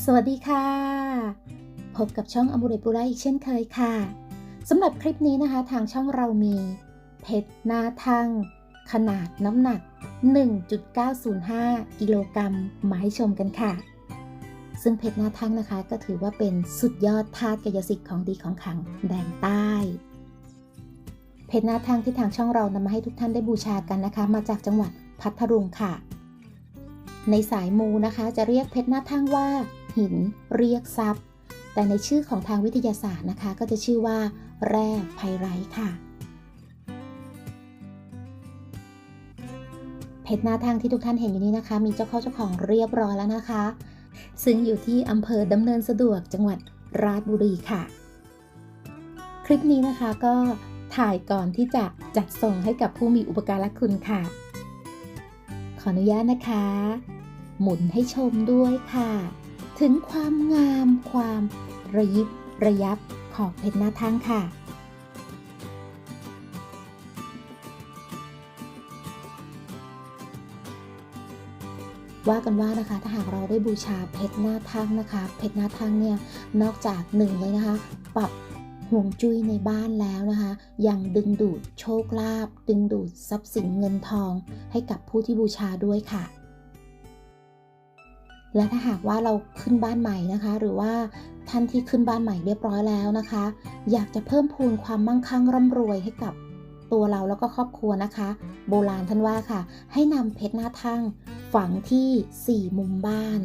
สวัสดีค่ะ พบกับช่องอมูเรปุระอีกเช่นเคยค่ะสำหรับคลิปนี้นะคะ ทางช่องเรามี เพชรหน้าทังขนาดน้ำหนัก 1.905 กิโลกรัมมาให้ชมกันค่ะ ซึ่งเพชรหน้าทังนะคะ ก็ถือว่าเป็นสุดยอดธาตุกายสิทธิ์ของดีของขังแดนใต้ เพชรหน้าทังที่ทางช่องเรานำมาให้ทุกท่านได้บูชากันนะคะ มาจากจังหวัดพัทลุงค่ะในสายมูนะคะจะเรียกเพชรหน้าทั่งว่า หิน เรียกทรัพย์ แต่ในชื่อของทางวิทยาศาสตร์นะคะ ก็จะชื่อว่า แร่ไพไรท์ค่ะ เพชรหน้าทังที่ทุกท่านเห็นอยู่นี้นะคะ มีเจ้าเข้าเจ้าของเรียบร้อยแล้วนะคะ ซึ่งอยู่ที่อำเภอดำเนินสะดวกจังหวัดราชบุรีค่ะ คลิปนี้นะคะก็ถ่ายก่อนที่จะจัดส่งให้กับผู้มีอุปการะคุณค่ะ ขออนุญาตนะคะ หมุนให้ชมด้วยค่ะ ถึงความงามความระยิบระยับของเพชรหน้าทั่งค่ะ ว่ากันว่านะคะถ้าหากเราได้บูชาเพชรหน้าทั่งนะคะ เพชรหน้าทั่งเนี่ยนอกจากหนึ่งเลยนะคะ ปรับห่วงจุ้ยในบ้านแล้วนะคะ ยังดึงดูดโชคลาภดึงดูดทรัพย์สินเงินทองให้กับผู้ที่บูชาด้วยค่ะ และถ้าหากว่าเราขึ้นบ้านใหม่นะคะ หรือว่าท่านที่ขึ้นบ้านใหม่เรียบร้อยแล้วนะคะ อยากจะเพิ่มพูนความมั่งคั่งร่ำรวยให้กับตัวเราแล้วก็ครอบครัวนะคะ โบราณท่านว่าค่ะ ให้นำเพชรหน้าทั่งฝังที่ 4 มุมบ้าน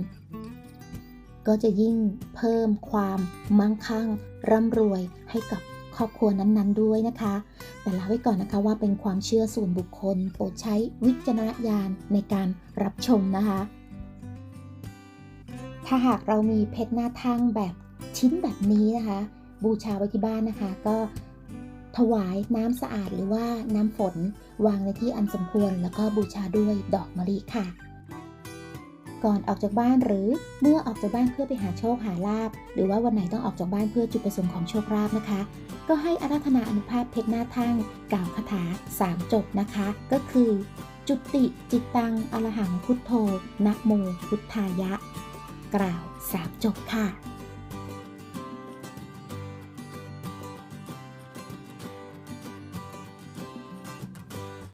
ก็จะยิ่งเพิ่มความมั่งคั่งร่ำรวยให้กับครอบครัวนั้นๆด้วยนะคะ แต่ละไว้ก่อนนะคะว่าเป็นความเชื่อส่วนบุคคลโปรดใช้วิจารณญาณในการรับชมนะคะ ถ้าหากเรามีเพชรหน้าทั่งแบบชิ้นแบบนี้นะคะ บูชาไว้ที่บ้านนะคะ ก็ถวายน้ำสะอาดหรือว่าน้ำฝนวางในที่อันสมควร แล้วก็บูชาด้วยดอกมะลิค่ะ ก่อนออกจากบ้านหรือเมื่อออกจากบ้านเพื่อไปหาโชคหาลาบหรือว่าวันไหนต้องออกจากบ้านเพื่อจุดประสงค์ของโชคลาภนะคะ ก็ให้อาราธนาอนุภาพเพชรหน้าทั่งกล่าวคาถา 3 จบนะคะ ก็คือ จุติจิตตังอรหังพุทโธนะโมพุทธายะ กล่าวสามจบค่ะ